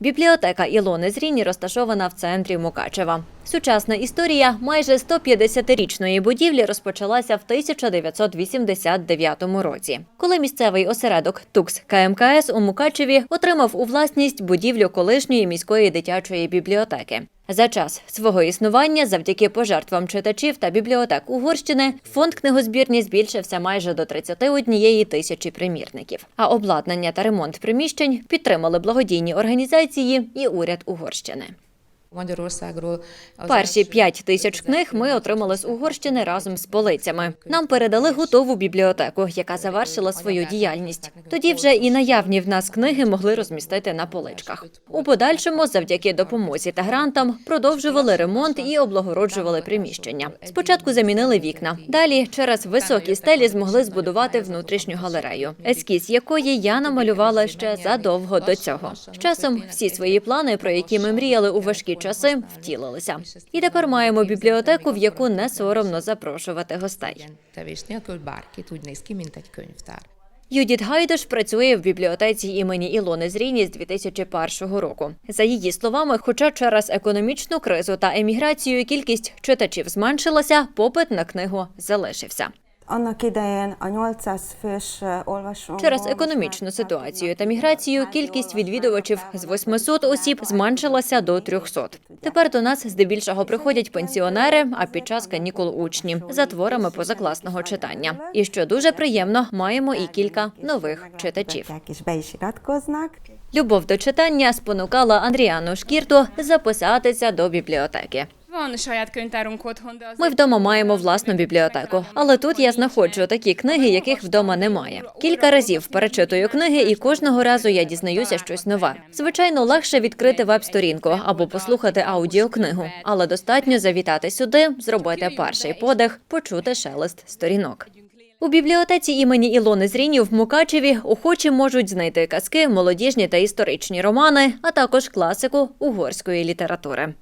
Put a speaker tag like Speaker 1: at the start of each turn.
Speaker 1: Бібліотека Ілони Зріні розташована в центрі Мукачева. Сучасна історія майже 150-річної будівлі розпочалася в 1989 році, коли місцевий осередок ТУКС КМКС у Мукачеві отримав у власність будівлю колишньої міської дитячої бібліотеки. За час свого існування, завдяки пожертвам читачів та бібліотек Угорщини, фонд книгозбірні збільшився майже до 31 тисячі примірників. А обладнання та ремонт приміщень підтримали благодійні організації і уряд Угорщини.
Speaker 2: Magyarországról
Speaker 1: Перші 5 тисяч книг ми отримали з Угорщини разом з полицями. Нам передали готову бібліотеку, яка завершила свою діяльність. Тоді вже і наявні в нас книги могли розмістити на поличках. У подальшому, завдяки допомозі та грантам, продовжували ремонт і облагороджували приміщення. Спочатку замінили вікна. Далі через високі стелі змогли збудувати внутрішню галерею, ескіз якої я намалювала ще задовго до цього. З часом всі свої плани, про які ми мріяли у важкі часи, втілилися. І тепер маємо бібліотеку, в яку не соромно запрошувати гостей. Юдіт Гайдаш працює в бібліотеці імені Ілони Зріні з 2001 року. За її словами, хоча через економічну кризу та еміграцію кількість читачів зменшилася, попит на книгу залишився.
Speaker 3: Annak idején a 800 fős olvasó.
Speaker 1: Через економічну ситуацію та міграцію кількість відвідувачів з 800 осіб зменшилася до 300. Тепер до нас здебільшого приходять пенсіонери, а під час канікул учні за творами позакласного читання. І що дуже приємно, маємо і кілька нових читачів. Любов до читання спонукала Андріану Шкірту записатися до бібліотеки. Ми вдома маємо власну бібліотеку, але тут я знаходжу такі книги, яких вдома немає. Кілька разів перечитую книги, і кожного разу я дізнаюся щось нове. Звичайно, легше відкрити веб-сторінку або послухати аудіокнигу, але достатньо завітати сюди, зробити перший подих, почути шелест сторінок. У бібліотеці імені Ілони Зріні в Мукачеві охочі можуть знайти казки, молодіжні та історичні романи, а також класику угорської літератури.